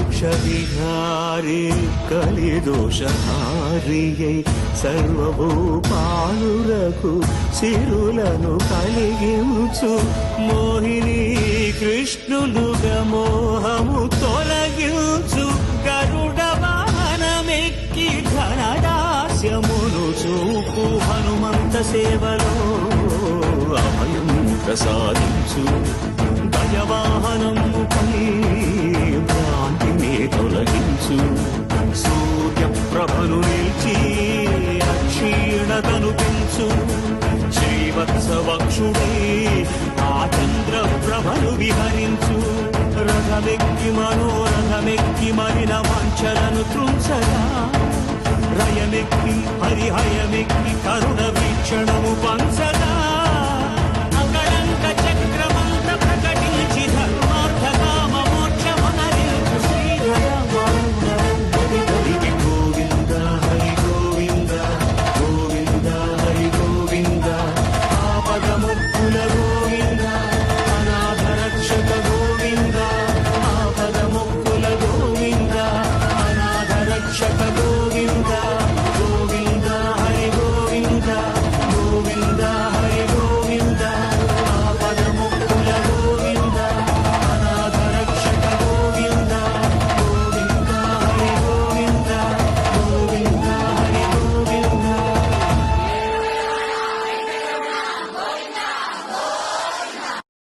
మారే కలిదోషహారియై సర్వభూపాలురకు సిరులను కలిగించు. మోహిని కృష్ణులుగా మోహము తొలగించు. గరుడ వాహనమెక్కి ఘనదాస్యమును చూపు. హనుమంత సేవలో అభయం ప్రసాదించు. గజవాహనముపై తొలగించు సూర్య ప్రభను నిలిచి అక్షీణతను పెంచు. శ్రీవత్సవక్షుడే ఆ చంద్ర ప్రభను విహరించు. రథమెక్కి మనోరథమెక్కి మరిన వాంఛలను త్రుంచగా రయమెక్కి హరిహయమెక్కి కరుణ వీక్షణము పంచగా.